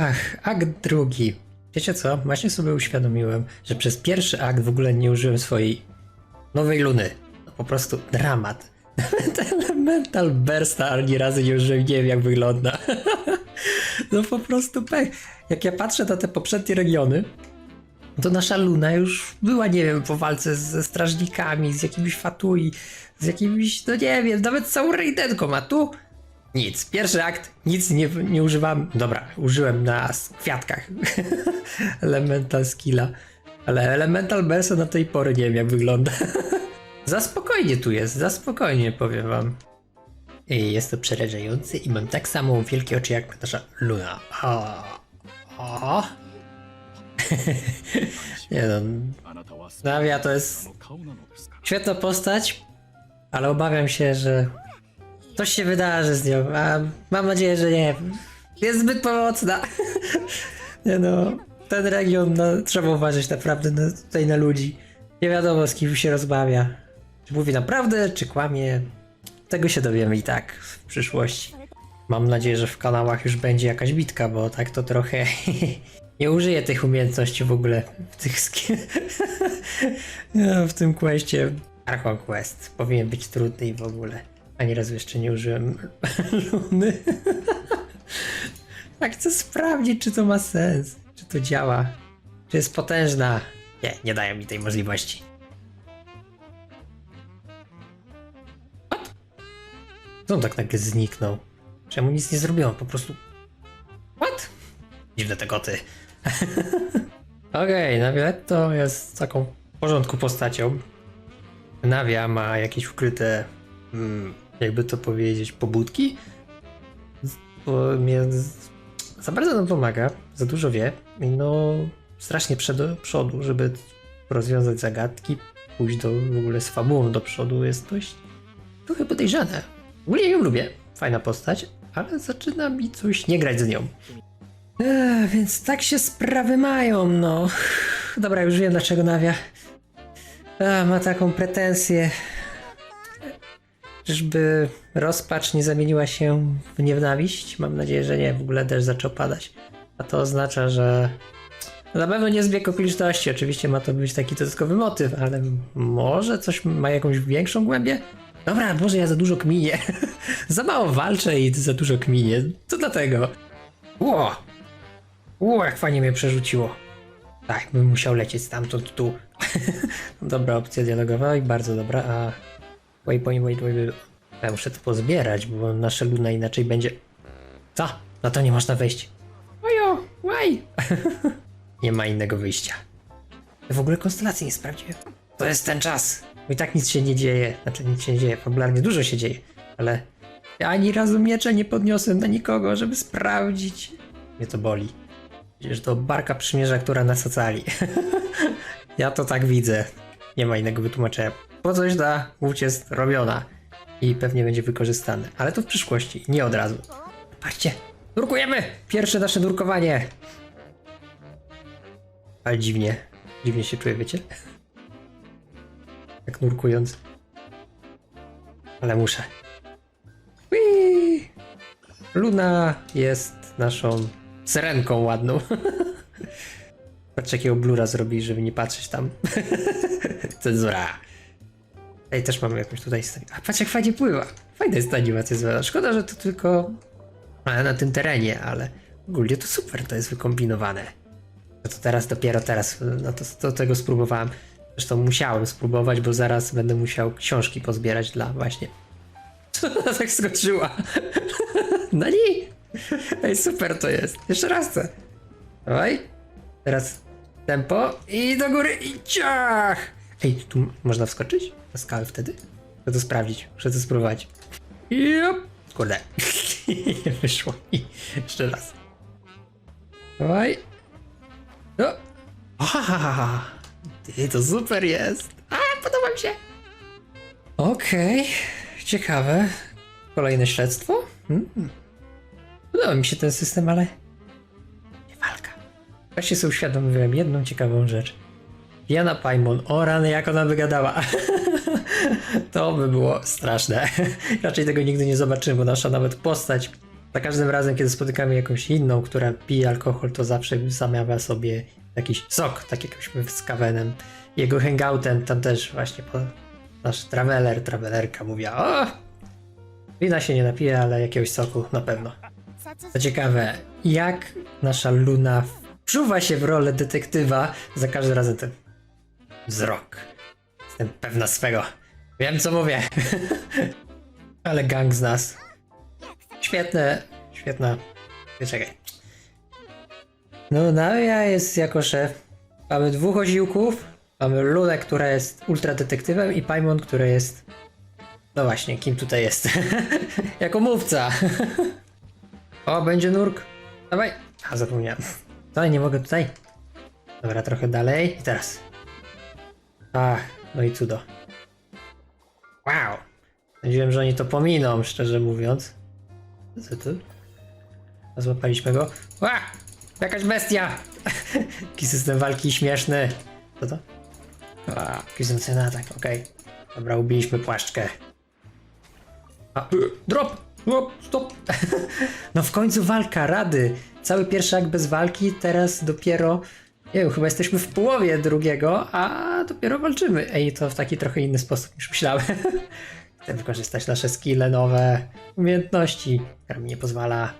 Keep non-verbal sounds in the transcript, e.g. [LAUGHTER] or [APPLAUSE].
Ach, akt drugi. Wiecie co? Właśnie sobie uświadomiłem, że przez pierwszy akt w ogóle nie użyłem swojej nowej luny. No po prostu dramat. [LAUGHS] Nawet Elemental Bursta ani razy nie użyłem, nie wiem jak wygląda. [LAUGHS] no po prostu pech. Jak ja patrzę na te poprzednie regiony, to nasza Luna już była, nie wiem, po walce ze strażnikami, z jakimiś Fatui, z jakimiś, no nie wiem, nawet całą Raidenką, a tu nic. Pierwszy akt, nic nie, nie używam. Dobra, użyłem na kwiatkach [LAUGHS] Elemental Skilla. Ale Elemental Bersa na tej pory nie wiem jak wygląda. [LAUGHS] za spokojnie tu jest, za spokojnie powiem wam. I jest to przerażający i mam tak samo wielkie oczy jak nasza Luna. O, o. [LAUGHS] nie no, Navia to jest świetna postać, ale obawiam się, że coś się wydarzy z nią, a mam nadzieję, że nie. Jest zbyt pomocna. [LAUGHS] nie no, ten region, no, trzeba uważać naprawdę na, tutaj na ludzi. Nie wiadomo z kim się rozmawia. Czy mówi naprawdę, czy kłamie. Tego się dowiemy i tak w przyszłości. Mam nadzieję, że w kanałach już będzie jakaś bitka, bo tak to trochę [LAUGHS] nie użyję tych umiejętności w ogóle w tych ski- no, [LAUGHS] w tym questie. Archon Quest powinien być trudny i w ogóle. Ani razu jeszcze nie użyłem [LAUGHS] luny. tak chcę sprawdzić, czy to ma sens, czy to działa, czy jest potężna. Nie, nie dają mi tej możliwości. What? Co on tak nagle zniknął? Czemu nic nie zrobiłem? Po prostu... What? Dziwne te koty. [LAUGHS] Okej, Navietto jest taką w porządku postacią. Navia ma jakieś ukryte, mm, jakby to powiedzieć, pobudki. Bo mnie za bardzo nam pomaga, za dużo wie. I no, strasznie do przodu, żeby rozwiązać zagadki, pójść do, w ogóle z fabułą do przodu jest dość trochę podejrzane. W ogóle ją lubię, fajna postać, ale zaczyna mi coś nie grać z nią. Więc tak się sprawy mają, no. Dobra, już wiem dlaczego Nawia A, ma taką pretensję. Czyżby rozpacz nie zamieniła się w nienawiść? Mam nadzieję, że nie. W ogóle deszcz zaczął padać. A to oznacza, że na pewno nie zbieg okoliczności. Oczywiście ma to być taki dodatkowy motyw, ale może coś ma jakąś większą głębię? Dobra, może ja za dużo kminię. [LAUGHS] za mało walczę i za dużo kminię. To dlatego. Ło! Ło, jak fajnie mnie przerzuciło. Tak, bym musiał lecieć stamtąd tu. [LAUGHS] dobra opcja dialogowa i bardzo dobra, a... Wait, wait, wait, wait. Ja muszę to pozbierać, bo nasza luna inaczej będzie... Co? No to nie można wejść. Ojo, why? [LAUGHS] nie ma innego wyjścia. W ogóle konstelacji nie sprawdziłem. To jest ten czas. Bo i tak nic się nie dzieje. Znaczy nic się nie dzieje, fabularnie dużo się dzieje, ale... Ja ani razu miecza nie podniosłem na nikogo, żeby sprawdzić. Mnie to boli. Przecież to barka przymierza, która nas ocali. [LAUGHS] ja to tak widzę. Nie ma innego wytłumaczenia. Po coś ta łódź jest robiona i pewnie będzie wykorzystane. Ale to w przyszłości, nie od razu. Patrzcie, nurkujemy! Pierwsze nasze nurkowanie. Ale dziwnie, dziwnie się czuję, wiecie? Jak nurkując. Ale muszę. Whee! Luna jest naszą syrenką ładną. [LAUGHS] Patrz jakiego blura zrobi, żeby nie patrzeć tam. [LAUGHS] Cenzura. Ej, też mamy jakąś tutaj staniwę. A patrz jak fajnie pływa. Fajna jest ta animacja zwana. Szkoda, że to tylko e, na tym terenie, ale ogólnie to super, to jest wykombinowane. No to teraz, dopiero teraz, no to, to tego spróbowałem. Zresztą musiałem spróbować, bo zaraz będę musiał książki pozbierać dla właśnie. Co [LAUGHS] ona tak skoczyła? [LAUGHS] No nie! Ej, super to jest. Jeszcze raz chcę. Dawaj. Teraz tempo i do góry i ciach! Ej, tu można wskoczyć? Na skałę wtedy? Chcę to sprawdzić. Muszę to spróbować. Jup. Kurde. [LAUGHS] Nie wyszło mi. Jeszcze raz. Dawaj. No. Aha, ty, to super jest. A, podoba mi się. Okej, ciekawe. Kolejne śledztwo? Hmm. Podoba mi się ten system, ale nie walka. Właśnie sobie uświadomiłem jedną ciekawą rzecz. Jana Paimon, o rany, jak ona wygadała. [LAUGHS] to by było straszne. [LAUGHS] Raczej tego nigdy nie zobaczymy, bo nasza nawet postać Za każdym razem, kiedy spotykamy jakąś inną, która pije alkohol, to zawsze zamawia sobie jakiś sok, tak jak myśmy z Kawenem. Jego hangoutem tam też właśnie po, nasz traveler, travelerka mówiła, o, wina się nie napije, ale jakiegoś soku na pewno. Co ciekawe, jak nasza Luna wczuwa się w rolę detektywa za każdym razem ten wzrok. Jestem pewna swego. Wiem co mówię. [LAUGHS] Ale gang z nas. Świetne, świetna. Czekaj. No, Naja jest jako szef. Mamy dwóch osiłków. Mamy Lunę, która jest ultradetektywem i Paimon, który jest... No właśnie, kim tutaj jest? [LAUGHS] jako mówca. [LAUGHS] o, będzie nurk. Dawaj. A, zapomniałem. Dalej, nie mogę tutaj. Dobra, trochę dalej. I teraz. Ach, no i cudo. Wow. Sądziłem, że oni to pominą, szczerze mówiąc. Co tu? A Złapaliśmy go. Ła! Jakaś bestia! [LAUGHS] Jaki system walki śmieszny. Co to? A, na atak, okej. Dobra, ubiliśmy płaszczkę. A, drop! Drop, stop! [LAUGHS] no w końcu walka, rady. Cały pierwszy akt bez walki, teraz dopiero... Nie wiem, chyba jesteśmy w połowie drugiego, a dopiero walczymy. Ej, to w taki trochę inny sposób niż myślałem. [LAUGHS] Chcę wykorzystać nasze skille, nowe umiejętności, która mi nie pozwala